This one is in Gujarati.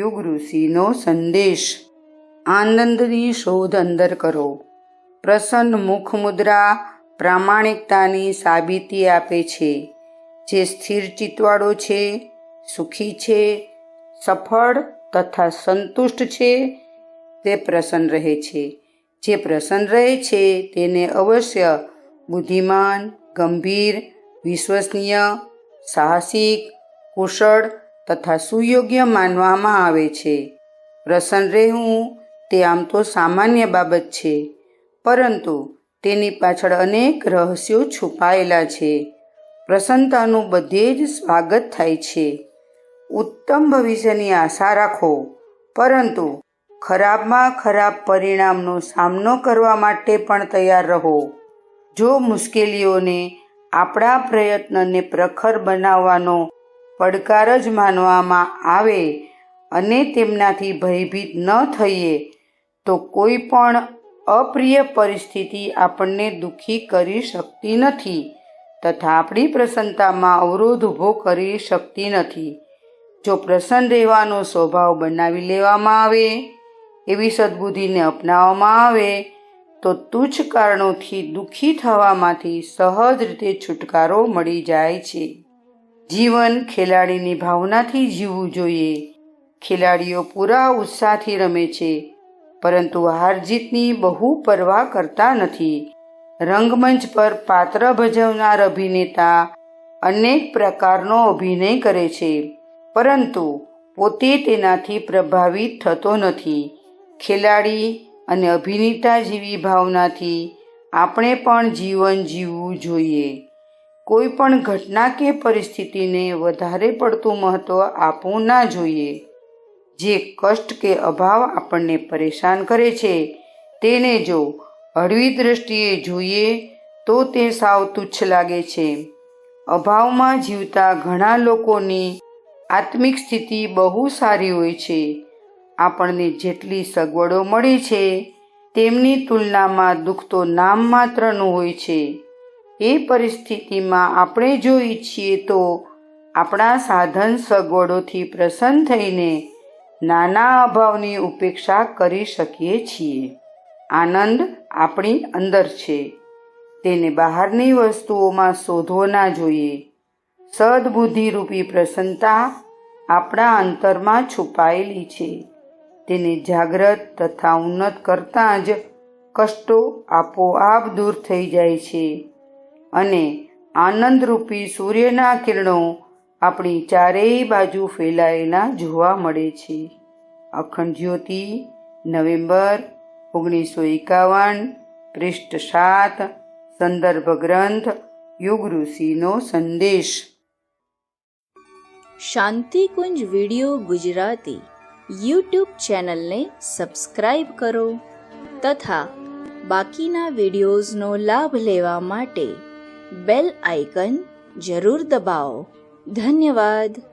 યુગ ઋષિનો સંદેશ. આનંદની શોધ અંદર કરો. પ્રસન્ન મુખ મુદ્રા પ્રામાણિકતાની સાબિતી આપે છે. જે સ્થિર ચિત્તવાળો છે, સુખી છે, સફળ તથા સંતુષ્ટ છે, તે પ્રસન્ન રહે છે. જે પ્રસન્ન રહે છે, તેને અવશ્ય બુદ્ધિમાન, ગંભીર, વિશ્વસનીય, સાહસિક, કુશળ તથા સુયોગ્ય માનવામાં આવે છે. પ્રસન્ન રહેવું તે આમ તો સામાન્ય બાબત છે, પરંતુ તેની પાછળ અનેક રહસ્યો છુપાયેલા છે. પ્રસન્નતાનું બધે જ સ્વાગત થાય છે. ઉત્તમ ભવિષ્યની આશા રાખો, પરંતુ ખરાબમાં ખરાબ પરિણામનો સામનો કરવા માટે પણ તૈયાર રહો. જો મુશ્કેલીઓને આપણા પ્રયત્નને પ્રખર બનાવવાનો પડકાર જ માનવામાં આવે અને તેમનાથી ભયભીત ન થઈએ, તો કોઈ પણ અપ્રિય પરિસ્થિતિ આપણને દુઃખી કરી શકતી નથી તથા આપણી પ્રસન્નતામાં અવરોધ ઊભો કરી શકતી નથી. જો પ્રસન્ન રહેવાનો સ્વભાવ બનાવી લેવામાં આવે, એવી સદબુદ્ધિને અપનાવવામાં આવે, તો તુચ્છ કારણોથી દુઃખી થવામાંથી સહજ રીતે છુટકારો મળી જાય છે. જીવન ખેલાડીની ભાવનાથી જીવવું જોઈએ. ખેલાડીઓ પૂરા ઉત્સાહથી રમે છે, પરંતુ હાર જીતની બહુ પરવા કરતા નથી. રંગમંચ પર પાત્ર ભજવનાર અભિનેતા અનેક પ્રકારનો અભિનય કરે છે, પરંતુ પોતે તેનાથી પ્રભાવિત થતો નથી. ખેલાડી અને અભિનેતા જેવી ભાવનાથી આપણે પણ જીવન જીવવું જોઈએ. કોઈ પણ ઘટના કે પરિસ્થિતિને વધારે પડતું મહત્ત્વ આપવું ના જોઈએ. જે કષ્ટ કે અભાવ આપણને પરેશાન કરે છે, તેને જો હળવી દ્રષ્ટિએ જોઈએ, તો તે સાવ તુચ્છ લાગે છે. અભાવમાં જીવતા ઘણા લોકોની આત્મિક સ્થિતિ બહુ સારી હોય છે. આપણને જેટલી સગવડો મળી છે, તેમની તુલનામાં દુઃખ તો નામ માત્રનું હોય છે. એ પરિસ્થિતિમાં આપણે જો ઈચ્છીએ તો આપણા સાધન સગવડોથી પ્રસન્ન થઈને નાના અભાવની ઉપેક્ષા કરી શકીએ છીએ. આનંદ આપણી અંદર છે. તેને બહારની વસ્તુઓમાં શોધવો ના જોઈએ. સદબુદ્ધિરૂપી પ્રસન્નતા આપણા અંતરમાં છુપાયેલી છે. તેને જાગ્રત તથા ઉન્નત કરતાં જ કષ્ટો આપોઆપ દૂર થઈ જાય છે. અને આનંદરૂપી સૂર્યના કિરણો આપણી ચારેય બાજુ ફેલાયેલા જોવા મળે છે. અખંડ જ્યોતિ, નવેમ્બર, ઓગણીસો એકાવન, પૃષ્ઠ સાત, સંદર્ભ ગ્રંથ, યુગ ઋષિનો સંદેશ. શાંતિકુંજ વિડિયો ગુજરાતી યુટ્યુબ ચેનલને સબસ્ક્રાઈબ કરો તથા બાકીના વિડિયોઝનો લાભ લેવા માટે બેલ આઇકન જરૂર દબાવો. ધન્યવાદ.